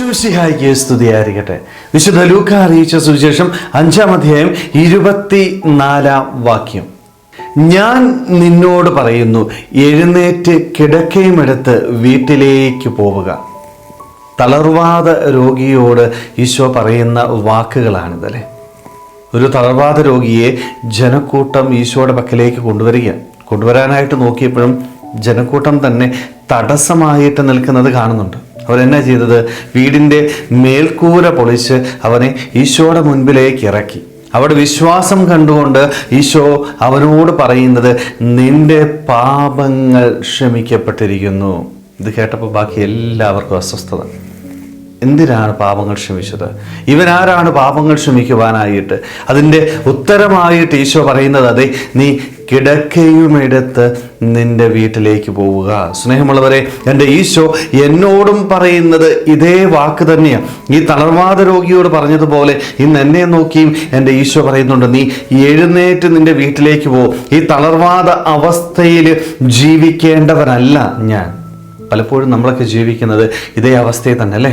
ഈശോശിഹായിക്ക് സ്തുതിയായിരിക്കട്ടെ വിശുദ്ധ ലൂക്ക അറിയിച്ച സുവിശേഷം അഞ്ചാം അധ്യായം ഇരുപത്തി നാലാം വാക്യം. ഞാൻ നിന്നോട് പറയുന്നു എഴുന്നേറ്റ് കിടക്കയുമെടുത്ത് വീട്ടിലേക്ക് പോവുക. തളർവാദ രോഗിയോട് ഈശോ പറയുന്ന വാക്കുകളാണിതല്ലേ. ഒരു തളർവാദ രോഗിയെ ജനക്കൂട്ടം ഈശോയുടെ പക്കലേക്ക് കൊണ്ടുവരിക. കൊണ്ടുവരാനായിട്ട് നോക്കിയപ്പോഴും ജനക്കൂട്ടം തന്നെ തടസ്സമായിട്ട് നിൽക്കുന്നത് കാണുന്നുണ്ട്. അവരെന്നാ ചെയ്തത്? വീടിന്റെ മേൽക്കൂര പൊളിച്ച് അവനെ ഈശോയുടെ മുൻപിലേക്ക് ഇറക്കി. അവിടെ വിശ്വാസം കണ്ടുകൊണ്ട് ഈശോ അവനോട് പറയുന്നത് നിന്റെ പാപങ്ങൾ ക്ഷമിക്കപ്പെട്ടിരിക്കുന്നു. ഇത് കേട്ടപ്പോൾ ബാക്കി എല്ലാവർക്കും അസ്വസ്ഥത. എന്തിനാണ് പാപങ്ങൾ ക്ഷമിച്ചത്? ഇവനാരാണ് പാപങ്ങൾ ക്ഷമിക്കുവാനായിട്ട്? അതിന്റെ ഉത്തരമായിട്ട് ഈശോ പറയുന്നത് അതെ നീ കിടക്കയുമെടുത്ത് നിന്റെ വീട്ടിലേക്ക് പോവുക. സ്നേഹമുള്ളവരെ എന്റെ ഈശോ എന്നോടും പറയുന്നത് ഇതേ വാക്ക് തന്നെയാണ് ഈ തളർവാദ രോഗിയോട് പറഞ്ഞതുപോലെ ഇന്ന് എന്നെ നോക്കിയും എന്റെ ഈശോ പറയുന്നുണ്ട് നീ എഴുന്നേറ്റ് നിന്റെ വീട്ടിലേക്ക് പോ. ഈ തളർവാദ അവസ്ഥയിൽ ജീവിക്കേണ്ടവരല്ല ഞാൻ. പലപ്പോഴും നമ്മളൊക്കെ ജീവിക്കുന്നത് ഇതേ അവസ്ഥയിൽ തന്നെ അല്ലേ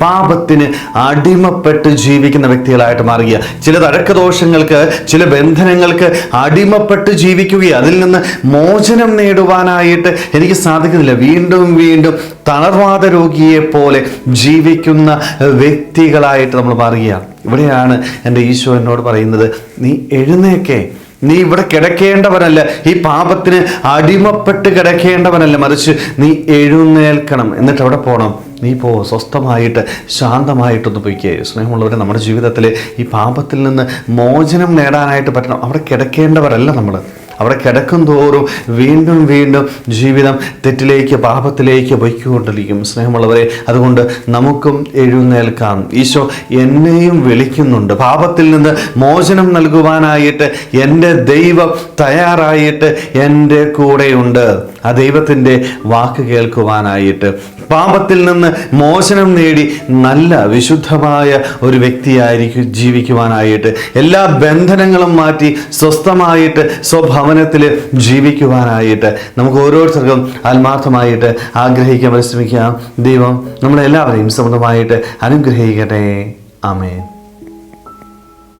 പാപത്തിന് അടിമപ്പെട്ട് ജീവിക്കുന്ന വ്യക്തികളായിട്ട് മാറുക ചില തഴക്കദോഷങ്ങൾക്ക് ചില ബന്ധനങ്ങൾക്ക് അടിമപ്പെട്ട് ജീവിക്കുക അതിൽ നിന്ന് മോചനം നേടുവാനായിട്ട് എനിക്ക് സാധിക്കുന്നില്ല. വീണ്ടും വീണ്ടും തളർവാദ രോഗിയെ പോലെ ജീവിക്കുന്ന വ്യക്തികളായിട്ട് നമ്മൾ മാറുക ഇവിടെയാണ് എന്റെ ഈശോ എന്നോട് പറയുന്നത് നീ എഴുന്നേക്കേ. നീ ഇവിടെ കിടക്കേണ്ടവനല്ല. ഈ പാപത്തിന് അടിമപ്പെട്ട് കിടക്കേണ്ടവനല്ല. മറിച്ച് നീ എഴുന്നേൽക്കണം. എന്നിട്ട് അവിടെ പോകണം നീ പോ സ്വസ്ഥമായിട്ട് ശാന്തമായിട്ടൊന്ന് പോയിക്കേ. സ്നേഹമുള്ളവരെ നമ്മുടെ ജീവിതത്തിൽ ഈ പാപത്തിൽ നിന്ന് മോചനം നേടാനായിട്ട് പറ്റണം. അവിടെ കിടക്കേണ്ടവരല്ല നമ്മൾ അവിടെ കിടക്കും തോറും വീണ്ടും വീണ്ടും ജീവിതം തെറ്റിലേക്ക് പാപത്തിലേക്ക് പൊയ്ക്കൊണ്ടിരിക്കും. സ്നേഹമുള്ളവരെ അതുകൊണ്ട് നമുക്കും എഴുന്നേൽക്കാം. ഈശോ എന്നെയും വിളിക്കുന്നുണ്ട്. പാപത്തിൽ നിന്ന് മോചനം നൽകുവാനായിട്ട് എന്റെ ദൈവം തയ്യാറായിട്ട് എന്റെ കൂടെയുണ്ട്. ആ ദൈവത്തിന്റെ വാക്ക് കേൾക്കുവാനായിട്ട്. പാപത്തിൽ നിന്ന് മോചനം നേടി നല്ല വിശുദ്ധമായ ഒരു വ്യക്തിയായിരിക്കും ജീവിക്കുവാനായിട്ട്. എല്ലാ ബന്ധനങ്ങളും മാറ്റി സ്വസ്ഥമായിട്ട് സ്വഭവനത്തിൽ ജീവിക്കുവാനായിട്ട് നമുക്ക് ഓരോരുത്തർക്കും ആത്മാർത്ഥമായിട്ട് ആഗ്രഹിക്കാൻ പരിശ്രമിക്കാം. ദൈവം നമ്മളെല്ലാവരെയും സ്വന്തമായിട്ട് അനുഗ്രഹിക്കട്ടെ. ആമേൻ.